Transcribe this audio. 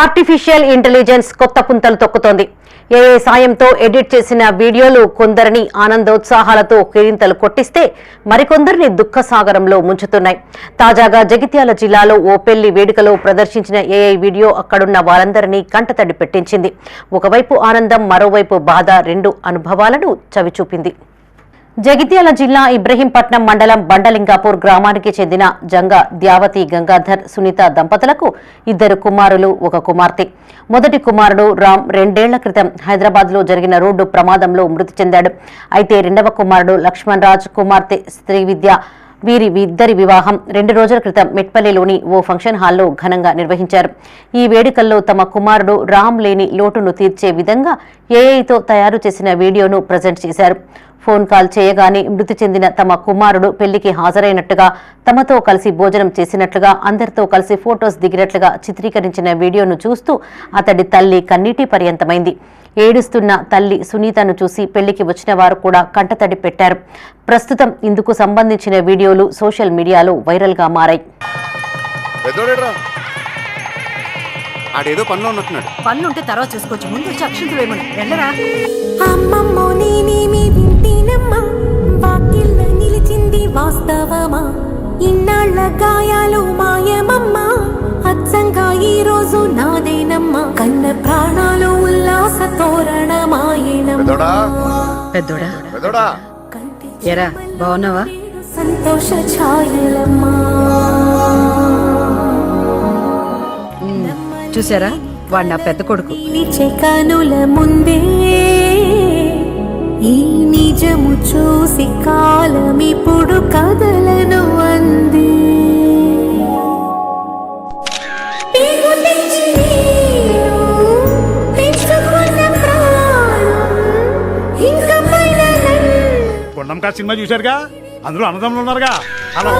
Artificial intelligence కొత్త పుంతలు తొక్కుతోంది. ఏఏ సాయంతో ఎడిట్ చేసిన వీడియోలు కొందరిని ఆనందోత్సాహాలతో కేరింతలు కొట్టిస్తే మరికొందరిని దుఃఖసాగరంలో ముంచుతున్నాయి. తాజాగా జగిత్యాల జిల్లాలో ఓ పెళ్ళి వేడుకలో ప్రదర్శించిన ఏఐ వీడియో అక్కడున్న వారందరినీ కంటతడి పెట్టించింది. ఒకవైపు ఆనందం మరోవైపు బాధ రెండు అనుభవాలను చవిచూపింది. జగిత్యాల జిల్లా ఇబ్రహీంపట్నం మండలం బండలింగాపూర్ గ్రామానికి చెందిన జంగ ద్యావతి గంగాధర్ సునీత దంపతులకు ఇద్దరు కుమారులు ఒక కుమార్తె. మొదటి కుమారుడు రామ్ రెండేళ్ళ క్రితం హైదరాబాద్లో జరిగిన రోడ్డు ప్రమాదంలో మృతి చెందాడు. అయితే రెండవ కుమారుడు లక్ష్మణ్ రాజ్ కుమార్తె శ్రీవిద్య వీరి ఇద్దరి వివాహం రెండు రోజుల క్రితం మెట్పల్లిలోని ఓ ఫంక్షన్ హాల్లో ఘనంగా నిర్వహించారు. ఈ వేడుకల్లో తమ కుమారుడు రామ్ లేని లోటును తీర్చే విధంగా ఏఐతో తయారు చేసిన వీడియోను ప్రజెంట్ చేశారు. ఫోన్ కాల్ చేయగానే మృతి చెందిన తమ కుమారుడు పెళ్ళికి హాజరైనట్టుగా తమతో కలిసి భోజనం చేసినట్లుగా అందరితో కలిసి ఫోటోస్ దిగినట్లుగా చిత్రీకరించిన వీడియోను చూస్తూ అతడి తల్లి కన్నీటి పర్యంతమైంది. ఏడుస్తున్న తల్లి సునీతను చూసి పెళ్ళికి వచ్చిన వారు కూడా కంటతడి పెట్టారు. ప్రస్తుతం ఇందుకు సంబంధించిన వీడియోలు సోషల్ మీడియాలో వైరల్గా మారాయి. ఆడేదో పనిలో ఉన్నట్టున్నాడు పన్నుంటే తర్వాత చూసుకోవచ్చు. ముందు వచ్చి అక్షంతలు వేయమను. వెళ్ళరా? అమ్మమ్మో నేనేమి వింటేనమ్మా వాకిళ్ళ నిలిచింది వాస్తవమా? ఇన్నాళ్ళ గాయాలు మాయమమ్మా? అచ్చంగా ఈ రోజు నాదేనమ్మా? కన్న ప్రాణాలు ఉల్లాస తోరణమాయనమ్మా ఎరా బాగున్నావా? సంతోష ఛాయలమ్మా. చూసారా? వాడు నా పెద్ద కొడుకు. నిలిచే కనుల ముందే ఈ నిజము చూసి కాలం ఇప్పుడు కదలను అంది. కొండంకా సినిమా చూశారుగా? అందులో అన్నదమ్ములు ఉన్నారుగా? హలో.